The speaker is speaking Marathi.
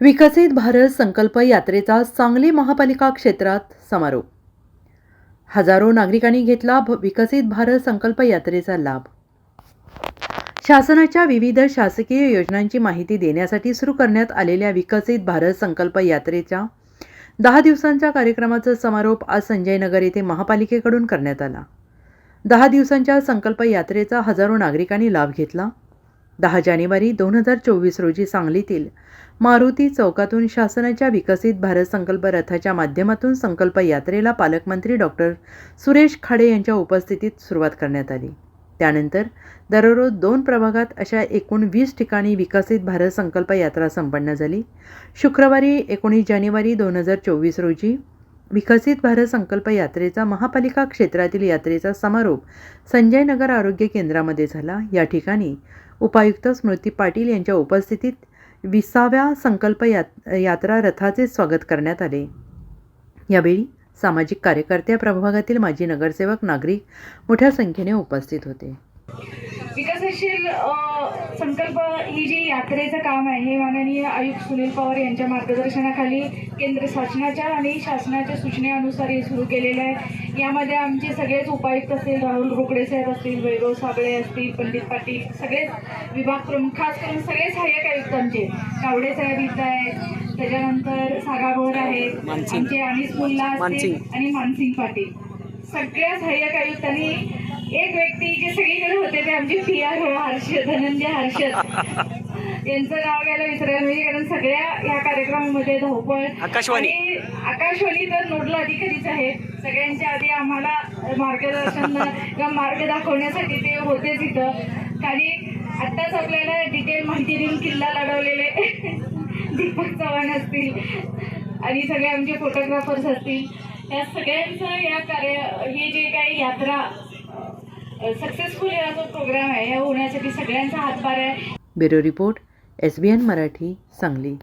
विकसित भारत संकल्प यात्रेचा सांगली महापालिका क्षेत्रात समारोप. हजारो नागरिकांनी घेतला भ- विकसित भारत संकल्प यात्रेचा लाभ. शासनाच्या विविध शासकीय योजनांची माहिती देण्यासाठी सुरू करण्यात आलेल्या विकसित भारत संकल्प यात्रेच्या दहा दिवसांच्या कार्यक्रमाचा समारोप आज संजय नगर येथे महापालिकेकडून करण्यात आला. दहा दिवसांच्या संकल्प यात्रेचा हजारो नागरिकांनी लाभ घेतला. दहा जानेवारी दोन हजार चोवीस रोजी सांगलीतील मारुती चौकातून शासनाच्या विकसित भारत संकल्प रथाच्या माध्यमातून संकल्प यात्रेला पालकमंत्री डॉक्टर सुरेश खाडे यांच्या उपस्थितीत सुरुवात करण्यात आली. त्यानंतर दररोज दोन प्रभागात अशा एकूण वीस ठिकाणी विकसित भारत संकल्प यात्रा संपन्न झाली. शुक्रवारी एकोणीस जानेवारी दोन हजार चोवीस रोजी विकसित भारत संकल्प यात्रेचा महापालिका क्षेत्रातील यात्रेचा समारोप संजय नगर आरोग्य केंद्रामध्ये झाला. या ठिकाणी उपायुक्त स्मृती पाटील यांच्या उपस्थितीत विसाव्या संकल्प यात यात्रा रथाचे स्वागत करण्यात आले. यावेळी सामाजिक कार्यकर्त्या प्रभागातील माजी नगरसेवक नागरिक मोठ्या संख्येने उपस्थित होते. अ, संकल्प ही जी यात्रेचं काम आहे हे माननीय आयुक्त सुनील पवार यांच्या मार्गदर्शनाखाली केंद्र शासनाच्या आणि शासनाच्या सूचनेनुसार हे सुरू केलेलं आहे. यामध्ये आमचे सगळेच उपायुक्त असतील राहुल रोकडे साहेब असतील वैभव साबळे असतील पंडित पाटील सगळेच विभाग प्रमुख खास करून सगळे सहाय्यक आयुक्त आमचे. कावडे साहेब इथं आहेत. त्याच्यानंतर सागाभर आहेत. आमचे अनिस मुल्ला असतील आणि मानसिंग पाटील. सगळ्या सहाय्यक आयुक्तांनी एक व्यक्ती जे सगळीकडे होते ते आमचे P R O Harshad Dhananjay Harshad. यांचं नाव घ्यायला विसरायला म्हणजे कारण सगळ्या या कार्यक्रमामध्ये धावपळ. आकाशवाणी. आणि आकाशवाणी तर नोडल अधिकारीच आहे. सगळ्यांच्या आधी आम्हाला मार्गदर्शन किंवा मार्ग दाखवण्यासाठी ते होतेच इथं. आणि आत्ताच आपल्याला डिटेल माहिती देऊन किल्ला लढवलेले दीपक चव्हाण असतील आणि सगळे आमचे फोटोग्राफर्स असतील. या सगळ्यांचं या कार्य हे जे काही यात्रा सक्सेसफुल हा जो प्रोग्राम आहे या होण्यासाठी सगळ्यांचा हातभार आहे. Bureau report S B N Marathi Sangli.